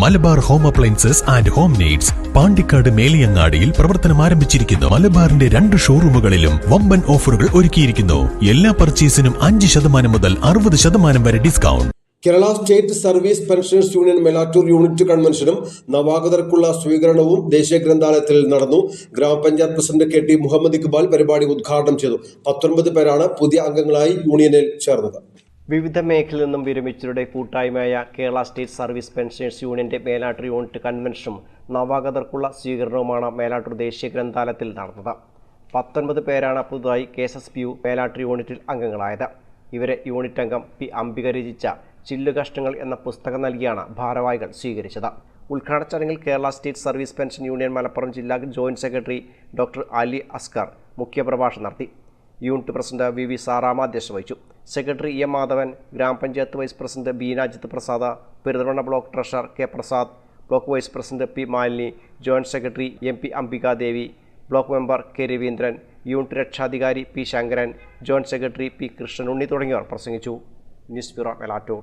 Malabar home appliances and home needs Pandikkad മേലിയങ്ങാടിയിൽ പ്രവർത്തനം ആരംഭിച്ചിരിക്കുന്നു. മലബാറിന്റെ രണ്ട് ഷോറൂമുകളിലും വമ്പൻ ഓഫറുകൾ ഒരുക്കിയിരിക്കുന്നു. എല്ലാ പർച്ചേസിനും അഞ്ച് ശതമാനം മുതൽ അറുപത് ശതമാനം വരെ discount. Kerala state service pensioners union Melattur unit കൺവെൻഷനും നവാഗതർക്കുള്ള സ്വീകരണവും ദേശീയ ഗ്രന്ഥാലയത്തിൽ നടന്നു. ഗ്രാമപഞ്ചായത്ത് president K T Muhammad Iqbal പരിപാടി ഉദ്ഘാടനം ചെയ്തു. പത്തൊൻപത് പേരാണ് പുതിയ അംഗങ്ങളായി യൂണിയനിൽ ചേർന്നത്. വിവിധ മേഖലയിൽ നിന്നും വിരമിച്ചവരുടെ കൂട്ടായ്മയായ കേരള സ്റ്റേറ്റ് സർവീസ് പെൻഷനേഴ്സ് യൂണിയന്റെ മേലാട്ടൂർ യൂണിറ്റ് കൺവെൻഷനും നവാഗതർക്കുള്ള സ്വീകരണവുമാണ് മേലാട്ടൂർ ദേശീയ ഗ്രന്ഥാലയത്തിൽ നടന്നത്. പത്തൊൻപത് പേരാണ് പുതുതായി K S S P U Melattur യൂണിറ്റിൽ അംഗങ്ങളായത്. ഇവരെ യൂണിറ്റ് അംഗം പി അംബിക രചിച്ച ചില്ലുകഷ്ടങ്ങൾ എന്ന പുസ്തകം നൽകിയാണ് ഭാരവാഹികൾ സ്വീകരിച്ചത്. ഉദ്ഘാടന ചടങ്ങിൽ Kerala state service pension union Malappuram ജില്ലാ joint secretary doctor Ali Askar മുഖ്യപ്രഭാഷണം നടത്തി. Unit president V V Sarama അധ്യക്ഷത വഹിച്ചു. സെക്രട്ടറി എം മാധവൻ ഗ്രാമപഞ്ചായത്ത് vice president Beenajith Prasada Perinthalmanna block treasurer K Prasad block vice president P Malini joint secretary M P Ambikadevi block member K Raveendran unit രക്ഷാധികാരി P Sankaran joint secretary P Krishnan Unni തുടങ്ങിയവർ പ്രസംഗിച്ചു. News bureau Melattur.